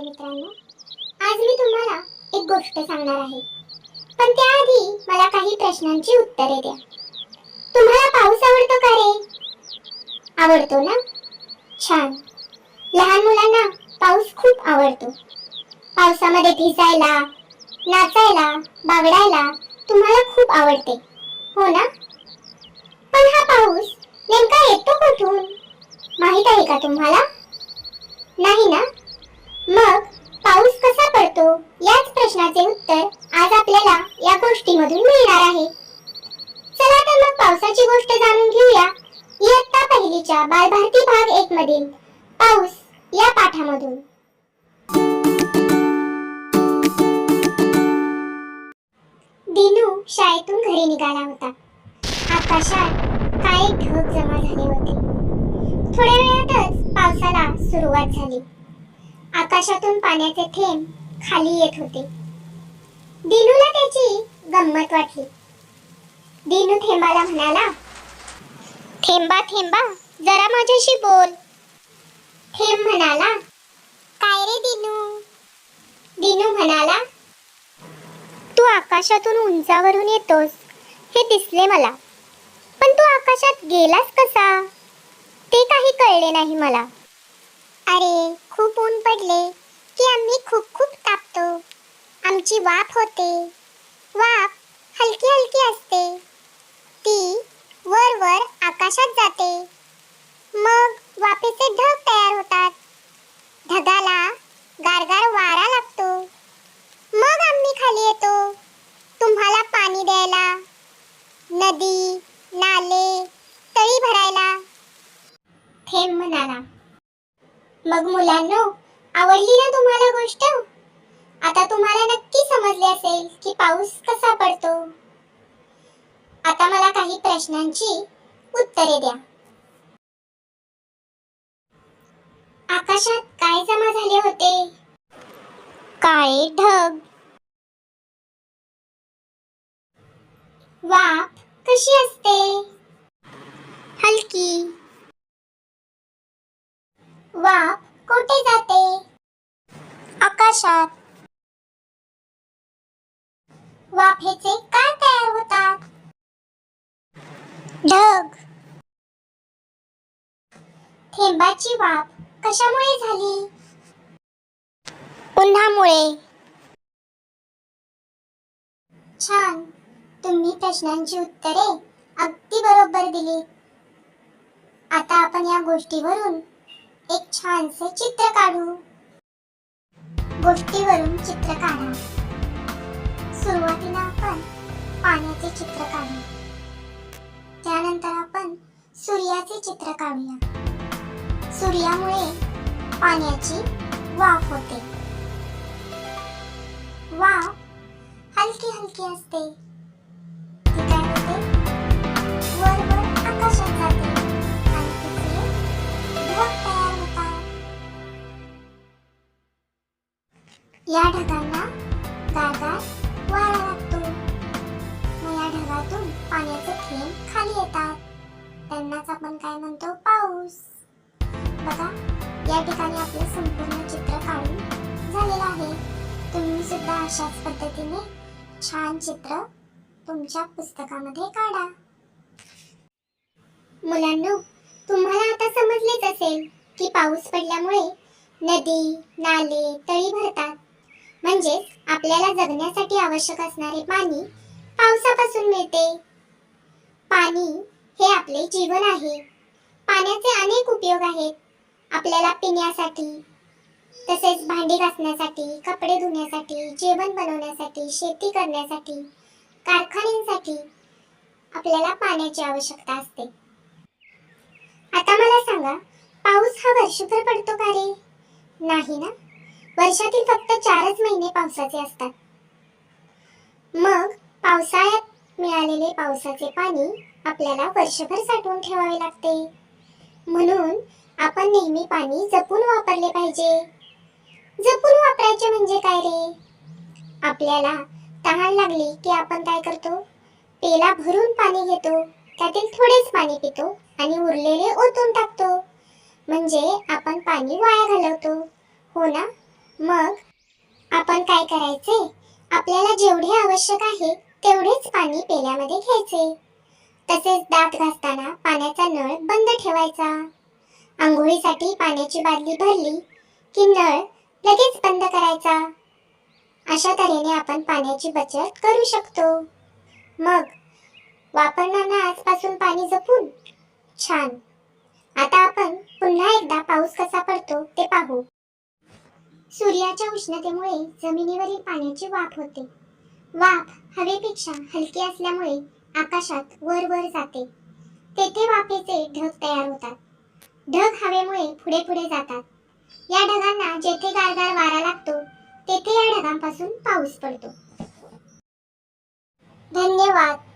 बालमित्रांनो आज मी तुम्हाला एक गोष्ट सांगणार आहे. पण त्याआधी मला काही प्रश्नांची उत्तरे द्या. तुम्हाला पाऊस आवडतो का रे? आवडतो ना? छान. लहान मुलांना पाऊस खूप आवडतो. पावसामध्ये भिजायला नाचायला बागडायला तुम्हाला खूप आवडते. हो ना? पण हा पाऊस नेमका येतो कुठून? माहीत आहे का तुम्हाला? नाही ना मग पाऊस कसा पडतो याच प्रश्नाचे उत्तर आज आपल्याला या गोष्टीमधून मिळणार आहे. चला तर मग पावसाची गोष्ट जाणून घेऊया. इयत्ता पहिलीच्या बालभारती भाग एक मधील पाऊस या पाठामधून. दिनू शाळेतून घरी निघाला होता. आकाशात काळे ढग जमा झाले होते. थोड्या वेळातच पावसाला सुरुवात झाली. आकाशातून पाण्याचे थेंब खाली येत होते. दिनूला त्याची गंमत वाटली. दिनू थेंबाला म्हणाला थेंबा थेंबा जरा माझ्याशी बोल. थेंब म्हणाला काय रे दिनू? दिनू म्हणाला तू आकाशातून उंचावरून येतोस हे दिसले मला. पण तू आकाशात गेलास कसा? ते काही कळले नाही मला. अरे खूप ऊन पडले की आम्ही खूप खूप तापतो. आमची वाफ होते. वाफ हलकी हलकी असते. ती वर वर आकाशात जाते. मग वाफेचे ढग तयार होतात. ढगाला गारगार वारा लागतो. मग आम्ही खाली येतो. तुम्हाला पाणी द्यायला. नदी नाले तळी भरायला. थेंब म्हणाला. मग मुलांनो आवडली ना तुम्हाला गोष्ट? आता तुम्हाला नक्की समजले असेल की पाऊस कसा पडतो. आता मला काही प्रश्नांची उत्तरे द्या. आकाशात काय जमा झाले होते? काळे ढग. वाफ कशी असते हलकी वाफ कोठे जाते आकाशात वाफेचे काय तयार होतात ढग. थेंबाची वाफ कशामुळे झाली? उन्हामुळे. छान. तुम्ही प्रश्नांची उत्तरे अगदी बरोबर दिली. आता आपण या गोष्टीवरून एक छानसे चित्र काढू. गोष्टीवरून चित्र काढा. सुरुवातीला आपण पाण्याचे चित्र काढू. त्यानंतर आपण सूर्याचे चित्र काढूया. सूर्यामुळे पाण्याची वाफ होते. वाफ हलकी हलकी असते. ती काय होते? वर वर आकाशात जाते आणि ढग तयार होतात. या ढगांना गारगार पाण्याचे थेंब खाली येतात. त्यांनाच आपण काय म्हणतो? पाऊस. बघा या ठिकाणी आपलं संपूर्ण चित्र काढून झालेलं आहे. तुम्ही सुद्धा अशाच पद्धतीने छान चित्र तुमच्या पुस्तकामध्ये काढा. मुलांनो तुम्हाला आता समजलेच असेल की पाऊस पडल्यामुळे नदी नाले तळी भरतात. म्हणजेच आपल्याला जगण्यासाठी आवश्यक असणारे पाणी पावसापासून मिळते. पाणी हे आपले जीवन आहे. पाण्याचे अनेक उपयोग आहेत. आपल्याला पिण्यासाठी तसेच भांडी घासण्यासाठी कपडे धुण्यासाठी जेवण बनवण्यासाठी शेती करण्यासाठी कारखान्यांसाठी आपल्याला पाण्याची आवश्यकता असते. आता मला सांगा पाऊस हा वर्षभर पडतो का रे? नाही ना? वर्षातील फक्त चारच महिने पावसाचे असतात. मग पावसाळ्यात मिळालेले पावसाचे पाणी आपल्याला वर्षभर साठवून ठेवावे लागते. म्हणून आपण नेहमी पाणी जपून वापरले पाहिजे. जपून वापरायचे म्हणजे काय रे? आपल्याला तहान लागली की आपण काय करतो? पेला भरून पाणी घेतो त्यातील थोडेच पाणी पितो आणि उरलेले ओतून टाकतो. म्हणजे आपण पाणी वाया घालवतो. हो ना? मग आपण काय करायचे? आपल्याला जेवढे आवश्यक आहे तेवढेच पाणी पेल्यामध्ये घ्यायचे. तसेच दात घासताना पाण्याचा नळ बंद ठेवायचा. आंघोळीसाठी पाण्याची बादली भरली की नळ लगेच बंद करायचा. अशा तऱ्हेने आपण पाण्याची बचत करू शकतो. मग वापरणारा आजपासून पाणी जपून? छान. आता आपण पुन्हा एकदा पाऊस कसा पडतो ते पाहू. सूर्याच्या उष्णतेमुळे जमिनीवरील पाण्याची वाफ होते. वाफ हवेपेक्षा हलकी असल्यामुळे आकाशात वर वर जाते. तेथे वाफेचे ढग तयार होतात. ढग हवेमुळे पुढे पुढे जातात. या ढगांना जेथे गारगार वारा लागतो तेथे या ढगांपासून पाऊस पडतो. धन्यवाद.